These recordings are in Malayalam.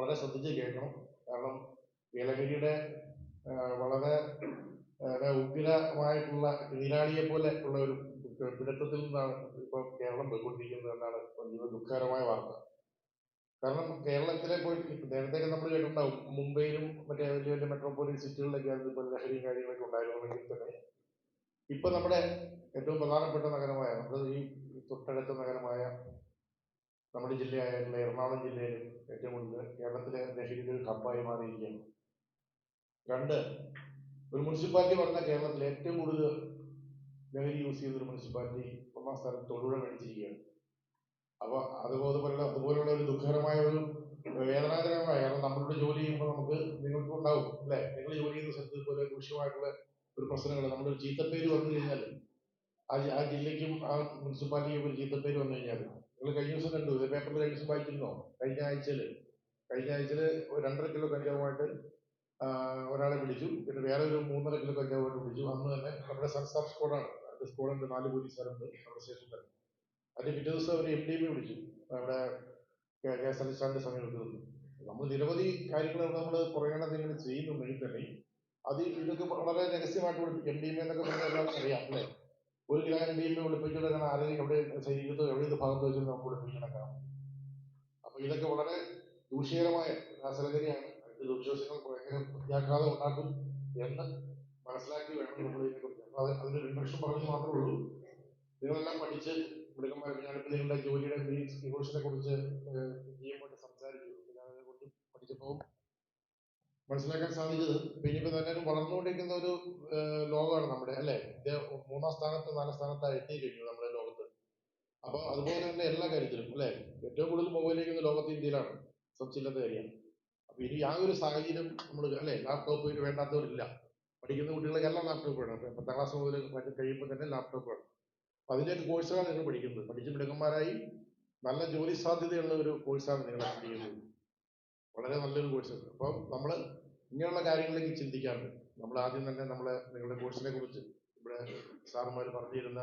വളരെ ശ്രദ്ധിച്ച് കേൾക്കണം. കാരണം ഏലഗിരിയുടെ വളരെ ഉഗ്രമായിട്ടുള്ള നീരാളിയെ പോലെ ഉള്ള ഒരു പിടുത്തത്തിൽ നിന്നാണ് ഇപ്പോൾ കേരളം പോയിക്കൊണ്ടിരിക്കുന്നത് എന്നാണ് ദുഃഖകരമായ വാർത്ത. കാരണം കേരളത്തിലെ പോയി നേരത്തെ നമ്മൾ കേട്ടിട്ടുണ്ടാവും മുംബൈയിലും മറ്റേ വലിയ വലിയ മെട്രോപോളിയൻ സിറ്റികളിലൊക്കെ ആയിരുന്നു ഇപ്പോൾ ലഹരിയും കാര്യങ്ങളൊക്കെ ഉണ്ടായിരുന്നെങ്കിൽ തന്നെ. ഇപ്പൊ നമ്മുടെ ഏറ്റവും പ്രധാനപ്പെട്ട നഗരമായ നമ്മുടെ ഈ തൊട്ടടുത്ത നഗരമായ നമ്മുടെ ജില്ലയായിട്ടുള്ള എറണാകുളം ജില്ലയിൽ ഏറ്റവും കൂടുതൽ കേരളത്തിലെ ലഹരിയുടെ ഒരു ഹബ്ബായി മാറിയിരിക്കുകയാണ്. രണ്ട് ഒരു മുനിസിപ്പാലിറ്റി പറഞ്ഞാൽ കേരളത്തിലെ ഏറ്റവും കൂടുതൽ ലഹരി യൂസ് ചെയ്ത ഒരു മുനിസിപ്പാലിറ്റി ഒന്നാം സ്ഥാനം തൊടുപുഴ മേടിച്ചിരിക്കുകയാണ്. അപ്പൊ അതുപോലെ അതുപോലെയുള്ള ഒരു ദുഃഖകരമായ ഒരു വേദനാജനകമായ കാരണം നമ്മളുടെ ജോലി ചെയ്യുമ്പോൾ നമുക്ക് നിങ്ങൾക്ക് ഉണ്ടാവും അല്ലെ? നിങ്ങൾ ജോലി ചെയ്യുന്ന സ്ഥലത്ത് ഇതുപോലെ രൂക്ഷമായിട്ടുള്ള ഒരു പ്രശ്നങ്ങൾ നമ്മുടെ ഒരു ചീത്തപ്പേര് വന്നു കഴിഞ്ഞാൽ ആ ജില്ലയ്ക്കും ആ മുനിസിപ്പാലിറ്റിക്കും ഒരു ചീത്തപ്പേര് വന്നു കഴിഞ്ഞാൽ നിങ്ങൾ കഴിഞ്ഞ ദിവസം കണ്ടു ഇത് പേപ്പറിൽ കഴിഞ്ഞ ദിവസം വായിച്ചിരുന്നോ? കഴിഞ്ഞ ആഴ്ചയിൽ കഴിഞ്ഞ ആഴ്ചയിൽ രണ്ടര കിലോ കഞ്ചാവുമായിട്ട് ഒരാളെ പിടിച്ചു. പിന്നെ വേറെ ഒരു മൂന്നര കിലോ കഞ്ചാവുമായിട്ട് പിടിച്ചു. അന്ന് തന്നെ നമ്മുടെ സംസ്ഥാന സ്ക്വാഡാണ് രണ്ട് സ്ക്വാഡുണ്ട് നാല് പോലീസുകാരുണ്ട് നമ്മുടെ സ്റ്റേഷനിൽ അതിന്റെ പിറ്റേ ദിവസം അവർ എം ഡി എം പിടിച്ചു. നമ്മുടെ കെ എസ് ആർ സ്റ്റാൻഡിന്റെ സമീപത്ത് നിന്ന്. നമ്മൾ നിരവധി കാര്യങ്ങൾ നമ്മൾ കുറേയേറെ നിങ്ങൾ ചെയ്യുന്നുണ്ടെങ്കിൽ തന്നെ അത് ഇതൊക്കെ വളരെ രഹസ്യമായിട്ട് എം ഡി എം എന്നൊക്കെ പറഞ്ഞാൽ എല്ലാവർക്കും അറിയാം അല്ലേ? ഒരു കിലോ എം ഒളിപ്പിച്ചിട്ട് ആരെങ്കിലും എവിടെ ശരീരത്തോ എവിടെ ഭാഗത്ത് വെച്ച് നമുക്ക് ഒളിപ്പിച്ചെടുക്കാം അപ്പൊ ഇതൊക്കെ വളരെ ദൂഷ്യകരമായ രാസലഹരിയാണ് അതിന്റെ ദൂഷ്യവശങ്ങൾ ഭയങ്കര പ്രത്യാഘാതം ഉണ്ടാക്കും എന്ന് മനസ്സിലാക്കി വേണം നമ്മൾ ഇതിനെക്കുറിച്ച് അപ്പൊ അത് അതിന്റെ റിഡക്ഷൻ പറഞ്ഞു മാത്രമേ ഉള്ളൂ. നിങ്ങളെല്ലാം പഠിച്ച് നിങ്ങളുടെ ജോലിയുടെ ഡിവോഷനെ കുറിച്ച് ചെയ്യുമ്പോൾ സംസാരിച്ചു ഞാൻ അതിനെക്കുറിച്ച് പഠിച്ചപ്പോൾ മനസ്സിലാക്കാൻ സാധിച്ചത് ഇപ്പൊ തന്നെ വളർന്നുകൊണ്ടിരിക്കുന്ന ഒരു ലോകമാണ് നമ്മുടെ അല്ലെ? ഇന്ത്യ മൂന്നാം സ്ഥാനത്ത് നാലാം സ്ഥാനത്തായി എത്തി കഴിഞ്ഞു നമ്മുടെ ലോകത്ത്. അപ്പൊ അതുപോലെ തന്നെ എല്ലാ കാര്യത്തിലും അല്ലെ? ഏറ്റവും കൂടുതൽ മൊബൈലിരിക്കുന്ന ലോകത്ത് ഇന്ത്യയിലാണ്. സംശയമില്ലാത്ത കാര്യമാണ് അപ്പൊ ഇനി ഒരു സാഹചര്യം നമ്മൾ അല്ലെ? ലാപ്ടോപ്പ് വേണ്ടാത്തവരില്ല. പഠിക്കുന്ന കുട്ടികളെല്ലാം ലാപ്ടോപ്പ് വേണം. പത്താം ക്ലാസ് മുതൽ കഴിയുമ്പോൾ തന്നെ ലാപ്ടോപ്പ് വേണം. അപ്പൊ അതിന്റെയൊക്കെ കോഴ്സുകളാണ് നിങ്ങൾ പഠിക്കുന്നത്. പഠിച്ച് മിടുക്കന്മാരായി നല്ല ജോലി സാധ്യതയുള്ള ഒരു കോഴ്സാണ് നിങ്ങൾ ചെയ്യുന്നത് വളരെ നല്ലൊരു കോഴ്സ് അപ്പം നമ്മൾ ഇങ്ങനെയുള്ള കാര്യങ്ങളിലേക്ക് ചിന്തിക്കാൻ പറ്റും നമ്മൾ ആദ്യം തന്നെ നമ്മളെ നിങ്ങളുടെ കോഴ്സിനെ കുറിച്ച് ഇവിടെ സാറുമാർ പറഞ്ഞിരുന്ന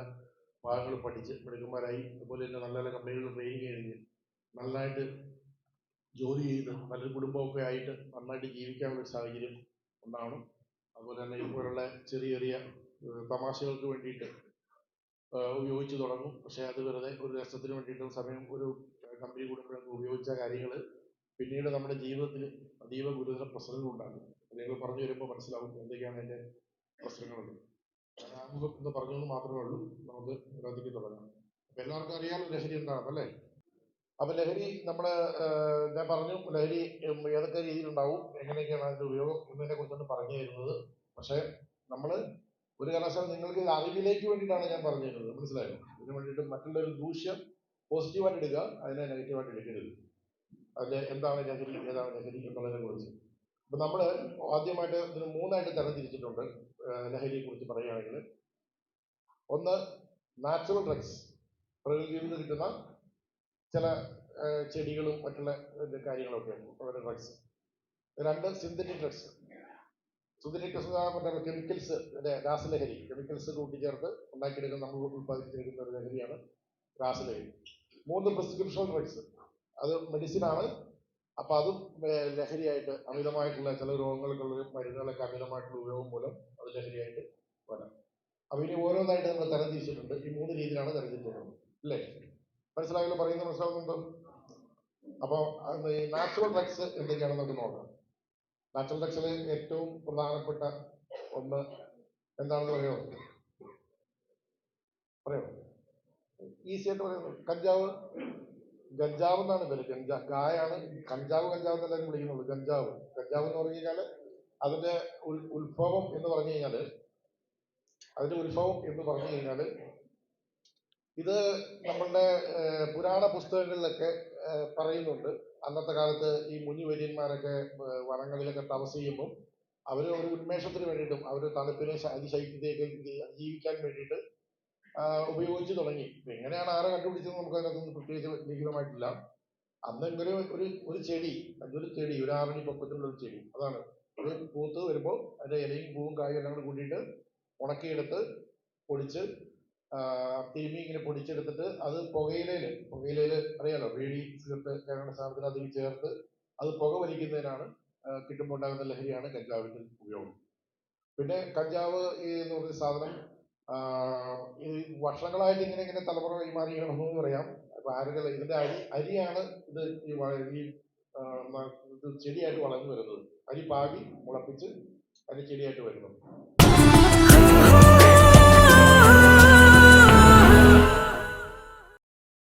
ഭാഗങ്ങൾ പഠിച്ച് മിടുക്കന്മാരായി അതുപോലെ തന്നെ നല്ല നല്ല കമ്പനികളിൽ ട്രെയിനിങ് കഴിഞ്ഞ് നന്നായിട്ട് ജോലി ചെയ്ത് നല്ലൊരു കുടുംബമൊക്കെ ആയിട്ട് നന്നായിട്ട് ജീവിക്കാനുള്ള സാഹചര്യം ഉണ്ടാവണം. അതുപോലെ തന്നെ ഇതുപോലുള്ള ചെറിയ ചെറിയ തമാശകൾക്ക് വേണ്ടിയിട്ട് ഉപയോഗിച്ച് തുടങ്ങും. പക്ഷേ അത് വെറുതെ ഒരു രസത്തിന് വേണ്ടിയിട്ടുള്ള സമയം ഒരു കമ്പനി കൂടുമ്പോഴൊക്കെ ഉപയോഗിച്ച കാര്യങ്ങൾ പിന്നീട് നമ്മുടെ ജീവിതത്തിൽ അതീവ ഗുരുതര പ്രശ്നങ്ങൾ ഉണ്ടാകും. നിങ്ങൾ പറഞ്ഞു വരുമ്പോൾ മനസ്സിലാവും എന്തൊക്കെയാണ് എന്റെ പ്രശ്നങ്ങളുണ്ട് ആമുഖം എന്ന് പറഞ്ഞതെന്ന് മാത്രമേ ഉള്ളൂ. നമുക്ക് ഇതിനകത്തേക്ക് തുടങ്ങാം. എല്ലാവർക്കും അറിയാമല്ലോ ലഹരി എന്താണ് അല്ലേ? അപ്പൊ ലഹരി നമ്മൾ ഞാൻ പറഞ്ഞു ലഹരി ഏതൊക്കെ രീതിയിലുണ്ടാവും എങ്ങനെയൊക്കെയാണ് അതിന്റെ ഉപയോഗം എന്നതിനെ കുറിച്ചാണ് പറഞ്ഞു തരുന്നത്. പക്ഷേ നമ്മൾ ഒരു കാരണവശാലും നിങ്ങൾക്ക് അറിവിലേക്ക് വേണ്ടിയിട്ടാണ് ഞാൻ പറഞ്ഞു തരുന്നത്. മനസ്സിലായോ? ഇതിനു വേണ്ടിയിട്ട് മറ്റുള്ളൊരു ദൂഷ്യം പോസിറ്റീവായിട്ട് എടുക്കുക അതിനെ നെഗറ്റീവായിട്ട് എടുക്കരുത്. അതിൽ എന്താണ് ലഹരി ഏതാണ് ലഹരി എന്നുള്ളതിനെ കുറിച്ച്. അപ്പൊ നമ്മൾ ആദ്യമായിട്ട് ഇതിന് മൂന്നായിട്ട് തരംതിരിച്ചിട്ടുണ്ട് തിരിച്ചിട്ടുണ്ട് ലഹരിയെ കുറിച്ച് പറയുകയാണെങ്കിൽ. ഒന്ന് നാച്ചുറൽ ഡ്രഗ്സ് പ്രകൃതിയിൽ നിന്ന് കിട്ടുന്ന ചില ചെടികളും മറ്റുള്ള കാര്യങ്ങളൊക്കെ കാര്യങ്ങളൊക്കെയാണ് അവരുടെ ഡ്രഗ്സ് രണ്ട് സിന്തറ്റിക് ഡ്രഗ്സ് സിന്തറ്റിക് ഡ്രഗ്സ് പറഞ്ഞാൽ കെമിക്കൽസ് രാസലഹരി. കെമിക്കൽസ് കൂട്ടിച്ചേർത്ത് ഉണ്ടാക്കിയെടുക്കുന്ന നമ്മൾ ഉൽപ്പാദിപ്പിച്ചെടുക്കുന്ന ഒരു ലഹരിയാണ് രാസലഹരി. മൂന്ന് പ്രിസ്ക്രിപ്ഷൻ ഡ്രഗ്സ് അത് മെഡിസിൻ ആണ്. അപ്പൊ അതും ലഹരിയായിട്ട് അമിതമായിട്ടുള്ള ചില രോഗങ്ങൾക്കുള്ള മരുന്നുകളൊക്കെ അമിതമായിട്ടുള്ള ഉപയോഗം മൂലം അത് ലഹരിയായിട്ട് വരാം. അപ്പൊ ഇനി ഓരോന്നായിട്ട് നമ്മൾ തരംതിരിച്ചിട്ടുണ്ട് ഈ മൂന്ന് രീതിയിലാണ് തരംതിരിച്ചിട്ടുള്ളത് അല്ലേ? മനസ്സിലായല്ലോ പറയുന്ന മനസ്സിലാവുന്നുണ്ടോ അപ്പോൾ ഈ നാച്ചുറൽ ഡ്രഗ്സ് എന്തൊക്കെയാണെന്ന് നമുക്ക് നോക്കാം. നാച്ചുറൽ ഡ്രഗ്സിൽ ഏറ്റവും പ്രധാനപ്പെട്ട ഒന്ന് എന്താണെന്ന് പറയുമോ പറയോ? ഈസി ആയിട്ട് പറയുന്നത് കഞ്ചാവ് ഗഞ്ചാവ് എന്നാണ് പേര്. ഗഞ്ചാ കായാണ് കഞ്ചാവ് കഞ്ചാവ് എന്നല്ല വിളിക്കുന്നുള്ളൂ ഗഞ്ചാവ്. കഞ്ചാവ് എന്ന് പറഞ്ഞു കഴിഞ്ഞാൽ അതിന്റെ ഉത്ഭവം എന്ന് പറഞ്ഞു കഴിഞ്ഞാൽ അതിന്റെ ഉത്ഭവം എന്ന് പറഞ്ഞു കഴിഞ്ഞാൽ ഇത് നമ്മളുടെ പുരാണ പുസ്തകങ്ങളിലൊക്കെ പറയുന്നുണ്ട്. അന്നത്തെ കാലത്ത് ഈ മുനിവര്യന്മാരൊക്കെ വര്യന്മാരൊക്കെ വനങ്ങളിലൊക്കെ തപസ് ചെയ്യുമ്പോൾ അവർ ഒരു ഉന്മേഷത്തിന് വേണ്ടിയിട്ടും അവർ തണുപ്പിനെ അതിശൈത്യത്തെയൊക്കെ ജീവിക്കാൻ വേണ്ടിയിട്ട് ഉപയോഗിച്ച് തുടങ്ങി. എങ്ങനെയാണ് ആരെ കണ്ടുപിടിച്ചത് നമുക്ക് അതിനകത്തൊന്നും പ്രത്യേകിച്ച് ലിഖിതമായിട്ടില്ല. അന്നെങ്കിലും ഒരു ഒരു ചെടി അതൊരു ചെടി ഒരു ആറടി പൊക്കത്തിലുള്ള ഒരു ചെടി. അതാണ്. അത് പൂത്ത് വരുമ്പോൾ അതിന്റെ ഇലയും പൂവും കായും എല്ലാം കൂടി കൂട്ടിയിട്ട് ഉണക്കിയെടുത്ത് പൊടിച്ച് തിരുമി ഇങ്ങനെ പൊടിച്ചെടുത്തിട്ട് അത് പുകയിലയിൽ പുകയിലയിൽ അറിയാലോ വീടി സിഗരറ്റ് അങ്ങനെയുള്ള സാധനത്തിന് അതിൽ ചേർത്ത് അത് പുക വലിക്കുന്നതിനാണ് കിട്ടുമ്പോൾ ഉണ്ടാകുന്ന ലഹരിയാണ് കഞ്ചാവിന്റെ ഉപയോഗം. പിന്നെ കഞ്ചാവ് ഈ എന്ന് പറഞ്ഞ സാധനം ഈ വർഷങ്ങളായിട്ട് ഇങ്ങനെ ഇങ്ങനെ തലമുറ കൈമാറി എന്ന് പറയാം. അപ്പൊ ആരുകൾ ഇതിന്റെ അരി അരിയാണ് ഇത് ഈ ഈ ഇത് ചെടിയായിട്ട് വളർന്നു വരുന്നത്. അരി പാകി മുളപ്പിച്ച് അതിന് ചെടിയായിട്ട് വരുന്നു.